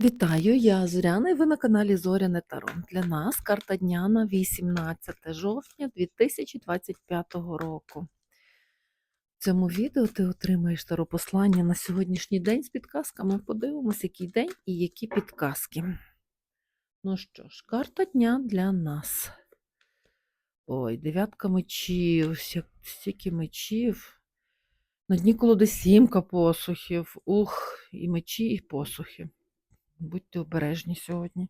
Вітаю, я Зоряна і ви на каналі Зоряне Таро. Для нас карта дня на 18 жовтня 2025 року. В цьому відео ти отримаєш таропослання на сьогоднішній день з підказками. Подивимось, який день і які підказки. Ну що ж, карта дня для нас. Ой, дев'ятка мечів, стільки мечів. На дні колоди сімка посухів. Ух, і мечі, і посухи. Будьте обережні сьогодні.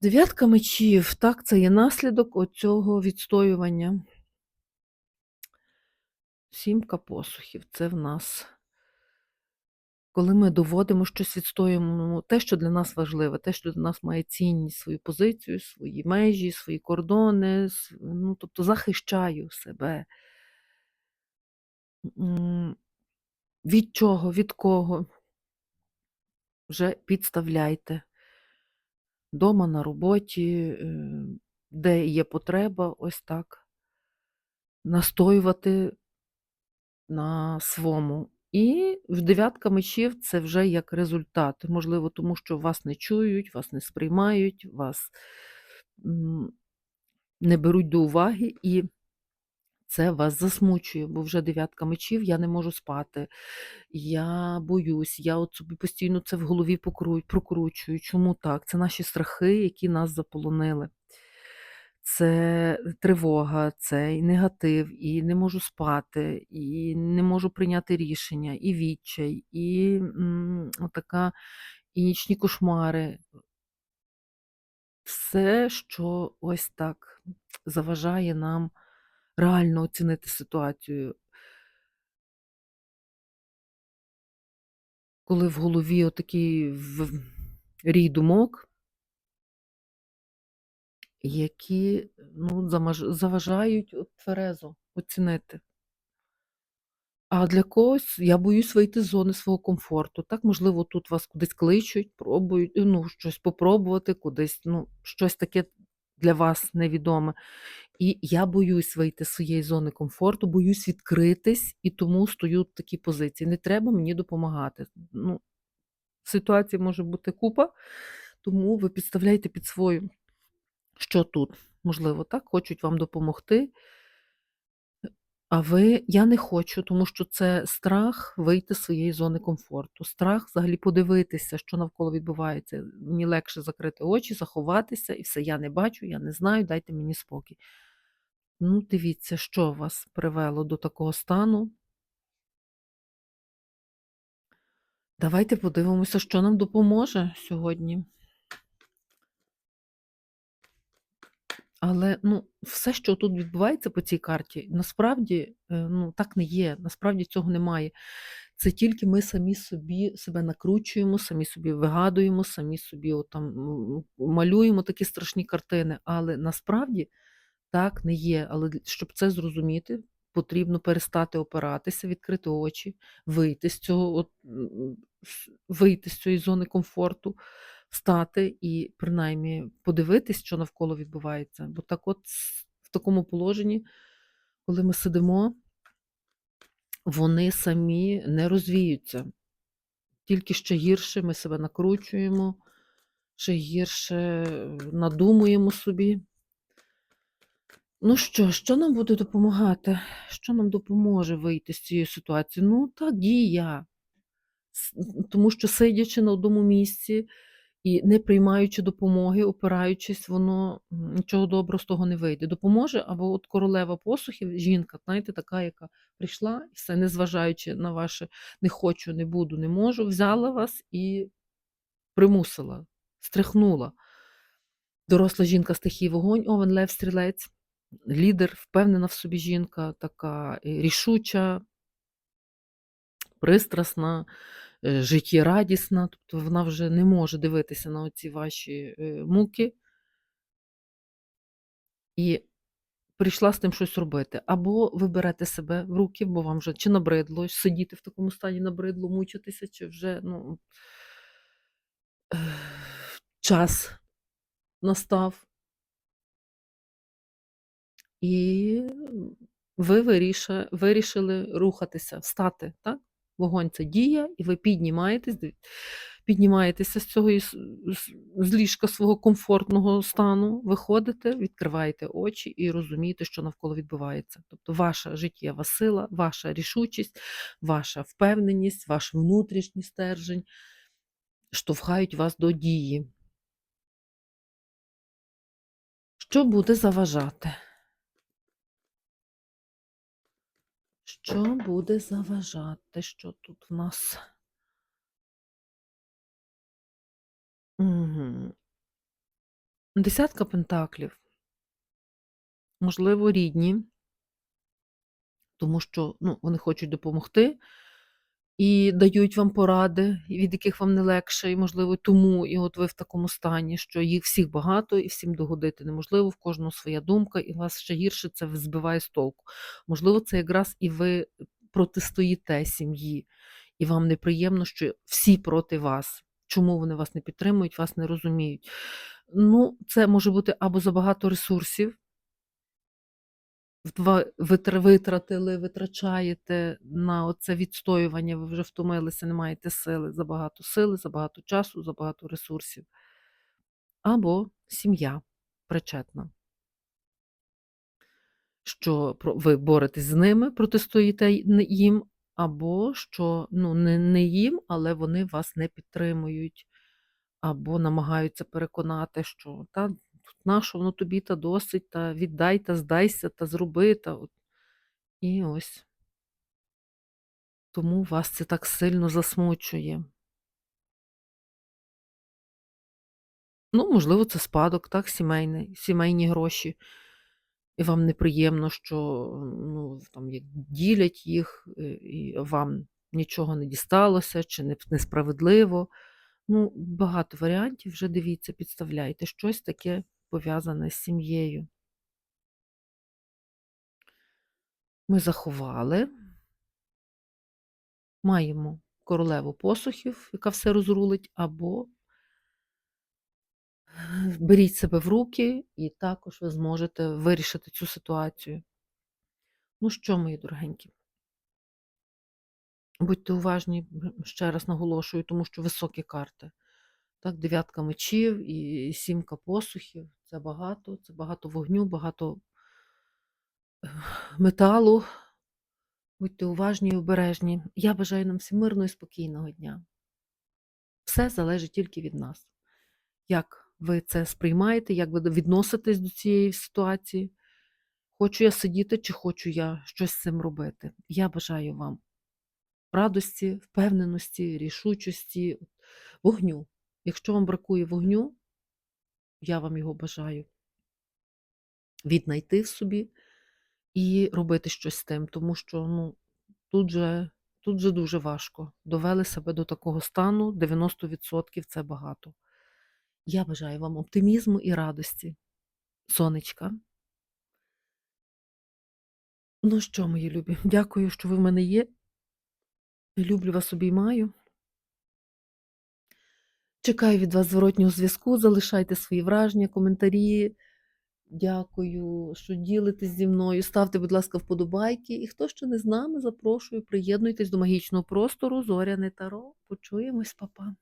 Дев'ятка мечів, так, це є наслідок оцього відстоювання. Сімка посухів це в нас. Коли ми доводимо щось, відстоюємо те, що для нас важливе, те, що для нас має цінність, свою позицію, свої межі, свої кордони, ну, тобто захищаю себе. Від чого, від кого? Вже підставляйте. Дома, на роботі, е, де є потреба, ось так. Настоювати на свому. І в дев'ятка мечів це вже як результат. Можливо, тому що вас не чують, вас не сприймають, вас не беруть до уваги, і це вас засмучує, бо вже дев'ятка мечів, я не можу спати, я боюсь, я от собі постійно це в голові прокручую. Чому так? Це наші страхи, які нас заполонили. Це тривога, це і негатив, і не можу спати, і не можу прийняти рішення, і відчай, і м, і нічні кошмари. Все, що ось так заважає нам реально оцінити ситуацію. Коли в голові отакий рій думок, які ну, заважають от тверезо оцінити. А для когось я боюсь вийти з зони свого комфорту. Так, можливо, тут вас кудись кличуть, пробують, ну, щось попробувати, кудись, ну, щось таке для вас невідоме. І я боюсь вийти з своєї зони комфорту, боюсь відкритись, і тому стою в такій позиції. Не треба мені допомагати. Ну, Ситуація може бути купа, тому ви підставляєте під свою, що тут. Можливо, так, хочуть вам допомогти. А ви я не хочу, тому що це страх вийти з своєї зони комфорту. Страх взагалі подивитися, що навколо відбувається. Мені легше закрити очі, заховатися і все. Я не бачу, я не знаю, дайте мені спокій. Ну, дивіться, що вас привело до такого стану. Давайте подивимося, що нам допоможе сьогодні. Але ну, все, що тут відбувається по цій карті, насправді е, ну, так не є. Насправді цього немає. Це тільки ми самі собі себе накручуємо, самі собі вигадуємо, самі собі отам, малюємо такі страшні картини. Але насправді так не є. Але щоб це зрозуміти, потрібно перестати опиратися, відкрити очі, вийти з цього, от, вийти з цієї зони комфорту встати і принаймні подивитись, що навколо відбувається. Бо так от в такому положенні, коли ми сидимо, вони самі не розвіються. Тільки ще гірше ми себе накручуємо, ще гірше е, надумуємо собі. Ну що, що нам буде допомагати? Що нам допоможе вийти з цієї ситуації? Ну, та дія. Тому що сидячи на одному місці, І не приймаючи допомоги, опираючись, воно нічого доброго з того не вийде. Допоможе, або от королева посухів, жінка, знаєте, така, яка прийшла і все, незважаючи на ваше не хочу, не буду, не можу, взяла вас і примусила, стряхнула. Доросла жінка стихії вогонь, Овен Лев Стрілець, лідер, впевнена в собі жінка, така е, рішуча, пристрасна, життєрадісна, тобто вона вже не може дивитися на оці ваші е, муки і прийшла з тим щось робити. Або ви берете себе в руки, бо вам вже чи набридло сидіти в такому стані набридло, мучитися, чи вже ну, е, час настав. І ви вирішили рухатися, встати, так? Вогонь це дія, і ви піднімаєтесь, піднімаєтеся з цього з- ліжка свого комфортного стану, виходите, відкриваєте очі і розумієте, що навколо відбувається. Тобто ваша життєва сила, ваша рішучість, ваша впевненість, ваш внутрішній стержень штовхають вас до дії. Що буде заважати? Що буде заважати? Що тут в нас? Угу. Десятка пентаклів. Можливо, рідні, тому що ну, вони хочуть допомогти і дають вам поради, від яких вам не легше, і, можливо, тому і от ви в такому стані, що їх всіх багато і всім догодити неможливо, в кожного своя думка, і вас ще гірше це збиває з толку. Можливо, це якраз і ви протистоїте сім'ї, і вам неприємно, що всі проти вас. Чому вони вас не підтримують, вас не розуміють. Ну, це може бути або забагато ресурсів, витратили, витрачаєте на оце відстоювання, ви вже втомилися, не маєте сили, забагато сили, забагато часу, забагато ресурсів. Або сім'я причетна, що ви боретесь з ними, протистоїте їм, або що ну, не, не їм, але вони вас не підтримують, або намагаються переконати, що та нащо воно тобі та досить, та віддай, та здайся, та зроби. Та... от». І ось тому вас це так сильно засмучує. Ну, можливо, це спадок, так, сімейний, сімейні гроші. І вам неприємно, що ну, там, як ділять їх, е, і вам нічого не дісталося, чи несправедливо. Ну, багато варіантів, вже дивіться, підставляйте щось таке пов'язане з сім'єю. Ми заховали. Маємо королеву посухів, яка все розрулить, або беріть себе в руки, і також ви зможете вирішити цю ситуацію. Ну що, мої дорогенькі? Будьте уважні, ще раз наголошую, тому що високі карти. Так, дев'ятка мечів і сімка посухів це багато, це багато вогню, багато металу. Будьте уважні і обережні. Я бажаю нам всім мирного і спокійного дня. Все залежить тільки від нас. Як ви це сприймаєте, як ви відноситесь до цієї ситуації? Хочу я сидіти, чи хочу я щось з цим робити? Я бажаю вам радості, впевненості, рішучості, вогню. Якщо вам бракує вогню, я вам його бажаю віднайти в собі і робити щось з тим, тому що ну, тут же, тут же дуже важко. Довели себе до такого стану, 90% це багато. Я бажаю вам оптимізму і радості. Сонечка. Ну що, мої любі, дякую, що ви в мене є. Люблю вас, обіймаю. Чекаю від вас зворотнього зв'язку. Залишайте свої враження, коментарі. Дякую, що ділитесь зі мною. Ставте, будь ласка, вподобайки. І хто ще не з нами, запрошую, приєднуйтесь до магічного простору Зоряне Таро. Почуємось, папа.